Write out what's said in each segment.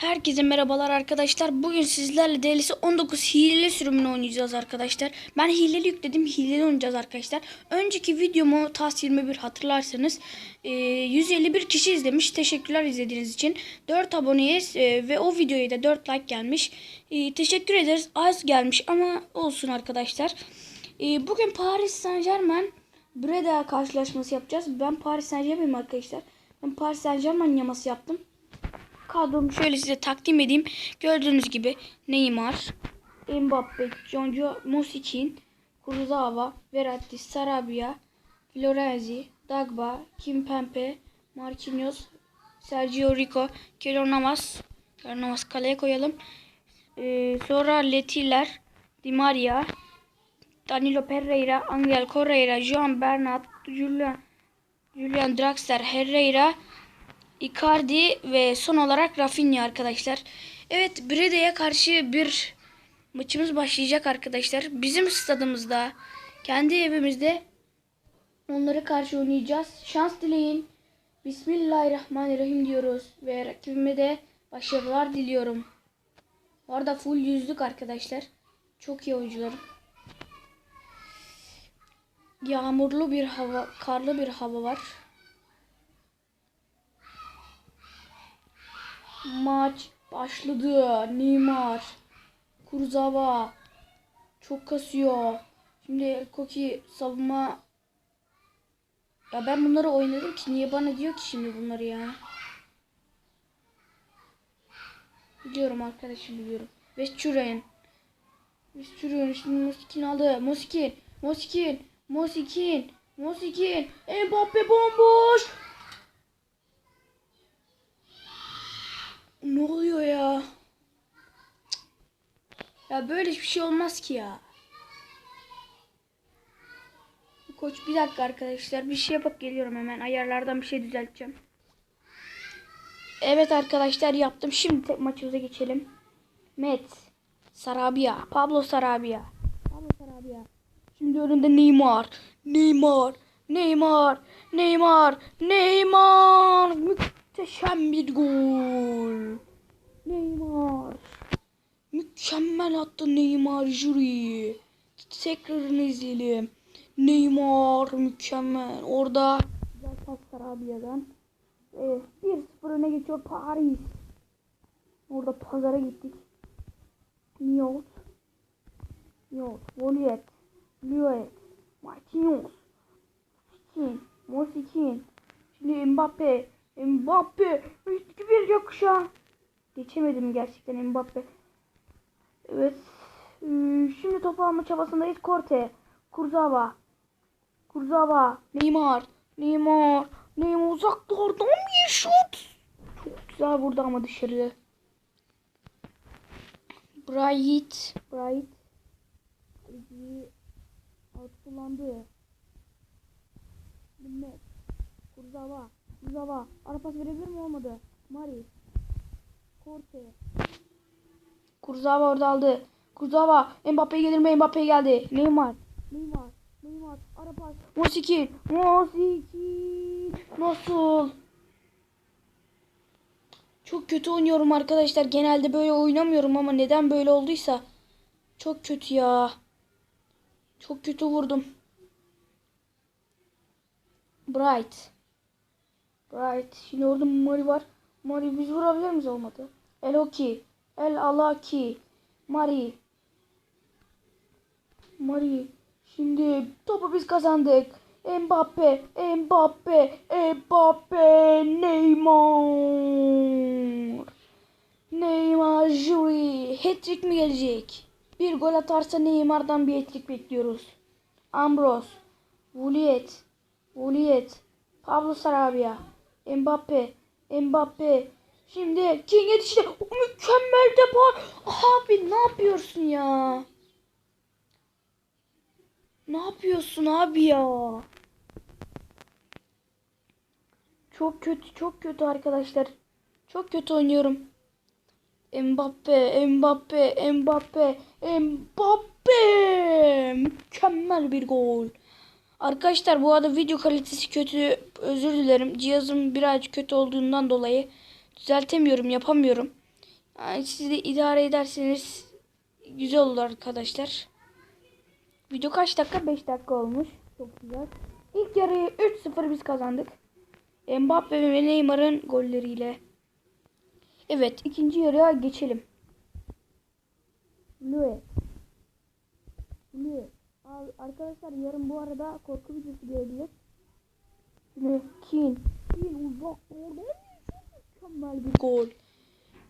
Herkese merhabalar arkadaşlar. Bugün sizlerle DLC 19 hileli sürümünü oynayacağız arkadaşlar. Ben hileli yükledim. Hileli oynayacağız arkadaşlar. Önceki videomu TAS 21 hatırlarsanız e, 151 kişi izlemiş. Teşekkürler izlediğiniz için. 4 aboneyiz e, ve o videoya da 4 like gelmiş. E, teşekkür ederiz. Az gelmiş ama olsun arkadaşlar. E, bugün Paris Saint Germain Breda karşılaşması yapacağız. Ben Paris Saint Germain'im arkadaşlar. Ben Paris Saint Germain yaması yaptım. Kadromu şöyle size takdim edeyim. Gördüğünüz gibi Neymar, Mbappe, Jonjo, Mosikin, Kurzawa, Verratti, Sarabia, Florenzi, Dagba, Kimpembe, Marquinhos, Sergio Rico, Keylor Navas. Keylor Navas kaleye koyalım. Ee, sonra Letiler, Di Maria, Danilo Pereira, Angel Correira, Joan Bernat, Julian, Julian Draxler, Herrera, Icardi ve son olarak Rafinha arkadaşlar. Evet Breda'ya karşı bir maçımız başlayacak arkadaşlar. Bizim stadımızda, kendi evimizde onlara karşı oynayacağız. Şans dileyin. Bismillahirrahmanirrahim diyoruz. Ve rakibime de başarılar diliyorum. Bu arada full yüzlük arkadaşlar. Çok iyi oyuncularım. Yağmurlu bir hava, karlı bir hava var. Maç başladı. Neymar. Kurzawa. Çok kasıyor. Şimdi Koki savunma. Ya ben bunları oynadım ki niye bana diyor ki şimdi bunları ya. Biliyorum arkadaşım biliyorum. Vesturen. Vesturen şimdi Mosikin aldı. Mosikin. Mosikin. Mosikin. Mosikin. Mbappe bomboş. Ne oluyor ya? Ya böyle bir şey olmaz ki ya. Koç bir dakika arkadaşlar bir şey yapıp geliyorum hemen ayarlardan bir şey düzelteceğim. Evet arkadaşlar yaptım. Şimdi maçımıza geçelim. Met, Sarabia, Pablo Sarabia. Pablo Sarabia. Şimdi önünde Neymar. Neymar. Neymar. Neymar. Neymar. Muhteşem bir gol. Neymar. Mükemmel attı Neymar jüri. Tekrarını izleyelim. Neymar mükemmel. Orada güzel pas Sarabia'dan. Evet, 1-0 öne geçiyor Paris. Orada pazara gittik. Niot. Niot. Voliet. Luet. Marquinhos. Mosikin. Mosikin. Şimdi Mbappe. Mbappe. Bir yakışa. Geçemedim gerçekten Mbappe. Evet. Şimdi topu alma çabasındayız. Korte. Kurzawa. Kurzawa. Neymar. Neymar. Neymar uzaklardan bir şut. Çok güzel vurdu ama dışarı. Bright. Bright. Alt kullandı. Mehmet. Kurzawa. Kurzawa. Ara pas verebilir mi? Olmadı. Mari. Korte. Kurzawa orada aldı. Kurzawa. Mbappe gelir mi? Mbappe geldi. Neymar. Neymar. Neymar. Ara pas. Mosikin. Mosikin. Nasıl? Çok kötü oynuyorum arkadaşlar. Genelde böyle oynamıyorum ama neden böyle olduysa. Çok kötü ya. Çok kötü vurdum. Bright. Bright. Şimdi orada Mari var. Mari biz vurabilir miyiz? Olmadı. El Oki. El Alaki. Mari. Mari. Şimdi topu biz kazandık. Mbappe, Mbappe, Mbappe, Neymar. Neymar Juri. Hat-trick mi gelecek? Bir gol atarsa Neymar'dan bir hat-trick bekliyoruz. Ambros, Vuliet, Vuliet, Pablo Sarabia, Mbappe, Mbappe. Şimdi King yetişti. Mükemmel depar. Abi ne yapıyorsun ya? Ne yapıyorsun abi ya? Çok kötü, çok kötü arkadaşlar. Çok kötü oynuyorum. Mbappe, Mbappe, Mbappe, Mbappe. Mükemmel bir gol. Arkadaşlar bu arada video kalitesi kötü. Özür dilerim. Cihazım birazcık kötü olduğundan dolayı düzeltemiyorum, yapamıyorum. Yani siz de idare ederseniz güzel olur arkadaşlar. Video kaç dakika? 5 dakika olmuş. Çok güzel. İlk yarıyı 3-0 biz kazandık. Mbappe ve Neymar'ın golleriyle. Evet ikinci yarıya geçelim. Louis. Louis. Arkadaşlar yarın bu arada korku videosu gelebilir. Şimdi Kin. Kin uzak orada çok mükemmel bir gol.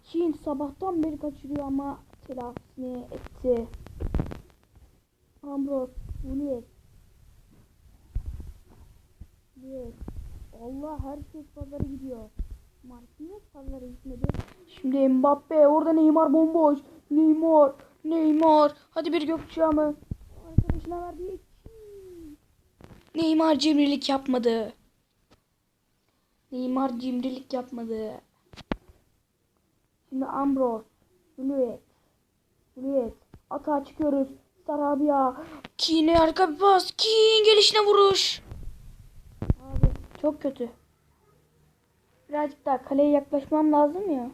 Kin sabahtan beri kaçırıyor ama telafisini etti. Ambrose. Louis. Louis. Allah her şey pazara gidiyor. Martinez pazara gitmedi. Şimdi Mbappe orada Neymar bomboş. Neymar. Neymar. Hadi bir gökçeği mı? Arkadaşına verdi. Neymar cimrilik yapmadı. Neymar cimrilik yapmadı. Şimdi Ambrose. Louis. Louis. Atağa çıkıyoruz. Sarabia. Kine arka bir pas. Kin gelişine vuruş. Abi çok kötü. Birazcık daha kaleye yaklaşmam lazım ya.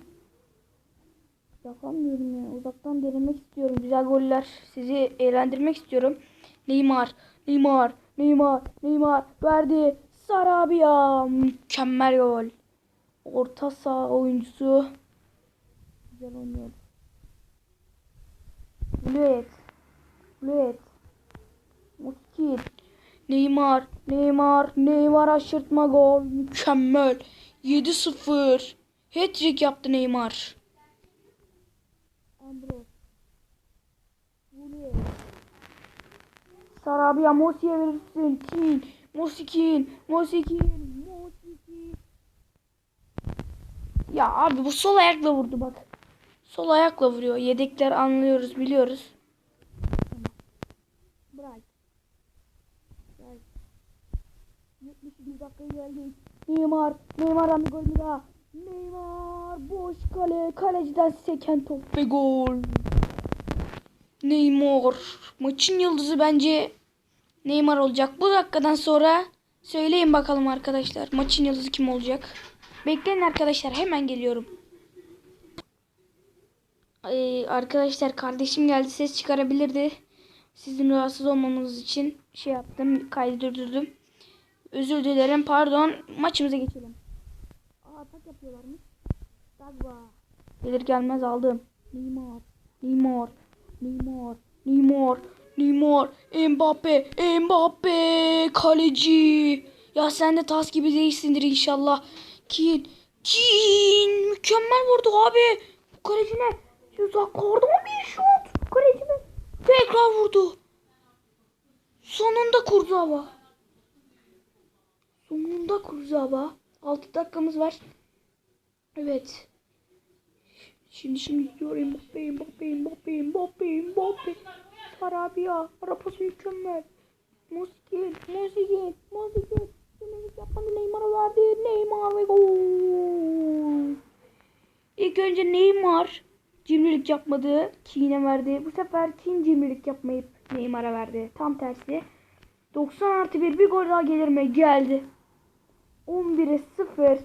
Yapamıyorum ya. Uzaktan denemek istiyorum. Güzel goller. Sizi eğlendirmek istiyorum. Neymar, Neymar, Neymar, Neymar verdi. Sarabia mükemmel gol. Orta saha oyuncusu. Güzel oynuyor. Luet. Luet. Muskil. Neymar, Neymar, Neymar aşırtma gol. Mükemmel. 7-0. Hat-trick yaptı Neymar. Ambrose. Luet. Sarabia Mosi'ye verirsin. Kin. Mosikin. Mosikin. Mosikin. Ya abi bu sol ayakla vurdu bak. Sol ayakla vuruyor. Yedekler anlıyoruz biliyoruz. Bırak. Bırak. 71 dakika geldik. Neymar. Neymar'dan bir gol mü daha? Neymar. Boş kale. Kaleciden seken top ve gol. Neymar. Maçın yıldızı bence Neymar olacak. Bu dakikadan sonra söyleyin bakalım arkadaşlar. Maçın yıldızı kim olacak? Bekleyin arkadaşlar. Hemen geliyorum. Ee, arkadaşlar kardeşim geldi. Ses çıkarabilirdi. Sizin rahatsız olmamanız için şey yaptım. Kaydı durdurdum. Özür dilerim. Pardon. Maçımıza geçelim. Aa atak yapıyorlarmış. Dagba. Gelir gelmez aldım. Neymar. Neymar. Neymar. Neymar. Neymar. Mbappe. Mbappe. Kaleci. Ya sen de tas gibi değilsindir inşallah. Kin. Kin. Mükemmel vurdu abi. Bu kaleci ne? Uzaklarda bir şut? Kaleci mi? Tekrar vurdu. Sonunda kurdu hava. Sonunda kurdu hava. 6 dakikamız var. Evet. Şimdi şimdi gidiyor Mbappe, Mbappe, Mbappe, Mbappe, Mbappe. Sarabia, arapası mükemmel. Muskil, Muskil, Muskil. Cimrilik yapmadı Neymar'a verdi. Neymar ve gol. İlk önce Neymar cimrilik yapmadı. Kine verdi. Bu sefer Kin cimrilik yapmayıp Neymar'a verdi. Tam tersi. 90 artı 1 bir gol daha gelir mi? Geldi. 11'e 0.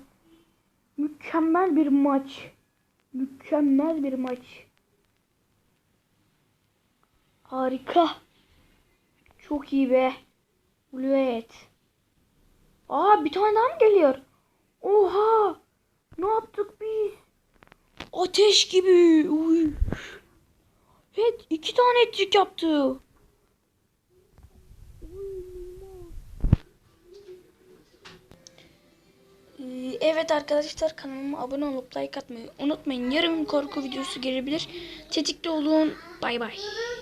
Mükemmel bir maç. Mükemmel bir maç. Harika. Çok iyi be. Evet. Aa bir tane daha mı geliyor? Oha. Ne yaptık biz? Ateş gibi. Uy. Evet iki tane etrik yaptı. Ee, Evet arkadaşlar kanalıma abone olup like atmayı unutmayın. Yarın korku videosu gelebilir. Tetikte olun. Bay bay.